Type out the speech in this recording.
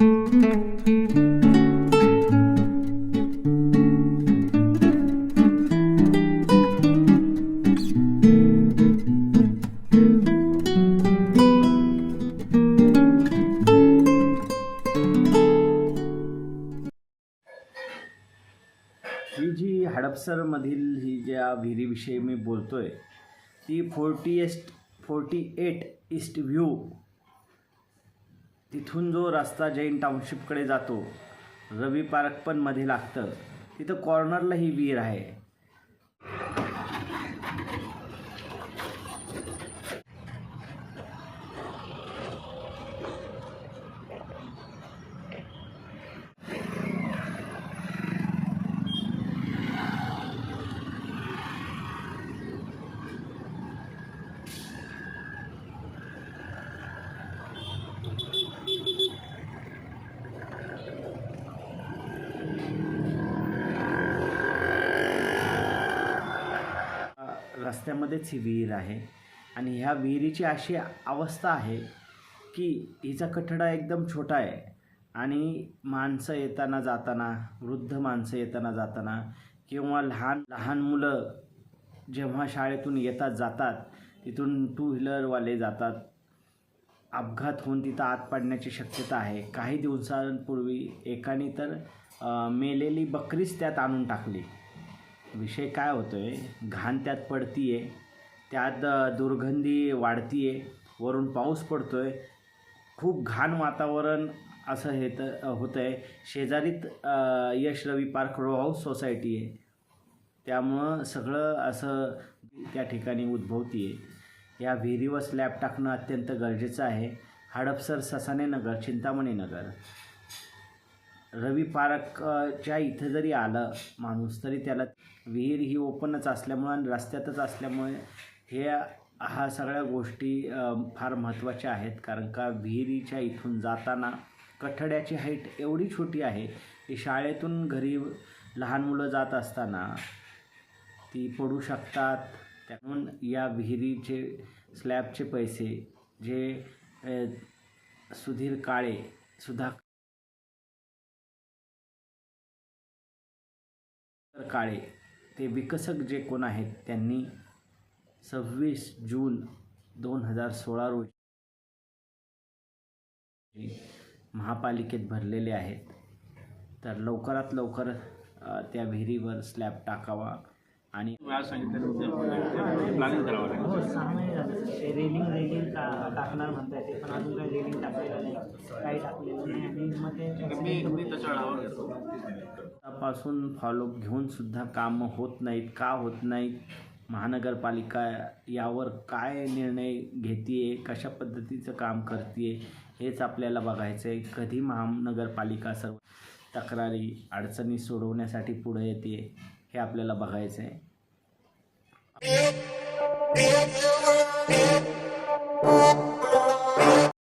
ही जी हडपसरमधील ही ज्या विहिरीविषयी मी बोलतोय ती forty east forty eight east view तिथून जो रस्ता जैन टाउनशिपकडे जातो रवी पार्क पण मध्ये लागतं. तिथं कॉर्नरला ही विहीर आहे. रस्त्यामध्येच ही विहीर आहे. आणि ह्या विहिरीची अशी अवस्था आहे की हिचा कठडा एकदम छोटा आहे. आणि माणसं येताना जाताना वृद्ध माणसं येताना जाताना किंवा लहान लहान मुलं जेव्हा शाळेतून येतात जातात तिथून टू व्हीलरवाले जातात. अपघात होऊन तिथं आत पडण्याची शक्यता आहे. काही दिवसांपूर्वी एकाने तर मेलेली बकरीच त्यात आणून टाकली. विषय काय होतो आहे घाण त्यात पडती आहे त्यात दुर्गंधी वाढती आहे वरून पाऊस पडतो आहे खूप घाण वातावरण असं हे तर होतं आहे शेजारीत Yash Ravi park row house society आहे त्यामुळं सगळं असं त्या ठिकाणी उद्भवती आहे या विहिरीवर स्लॅब टाकणं अत्यंत गरजेचं आहे. हडपसर ससाने नगर चिंतामणी नगर. रवी पार्कच्या इथं जरी आलं माणूस तरी त्याला विहीर ही ओपनच असल्यामुळं आणि रस्त्यातच असल्यामुळे हे हा सगळ्या गोष्टी फार महत्त्वाच्या आहेत. कारण का विहिरीच्या इथून जाताना कठड्याची हाईट एवढी छोटी आहे की शाळेतून घरी लहान मुलं जात असताना ती पडू शकतात. त्यामुळं या विहिरीचे स्लॅबचे पैसे जे सुधीर काळे सुधा काळे ते विकसक जे कोण आहेत त्यांनी सव्वीस जून दोन हजार सोळा रोजी महापालिकेत भरलेले आहेत. तर लवकरात लवकर त्या विहिरीवर स्लॅब टाकावा आणि सांगितलं प्लॅनिंग करावं लागेल. टाकणार म्हणताय ते पण अजून काही रेलिंग टाकलेलं नाही काही टाकलेलं नाही. आणि मग ते फॉलोअप घेऊन सुद्धा कामं होत नाहीत का होत नाहीत? महानगरपालिका यावर काय निर्णय घेते कशा पद्धतीचं काम करते हेच आपल्याला बघायचं आहे कधी महानगरपालिका सर्व तक्रारी अडचणी सोडवण्यासाठी पुढे येते हे आपल्याला बघायचं आहे Música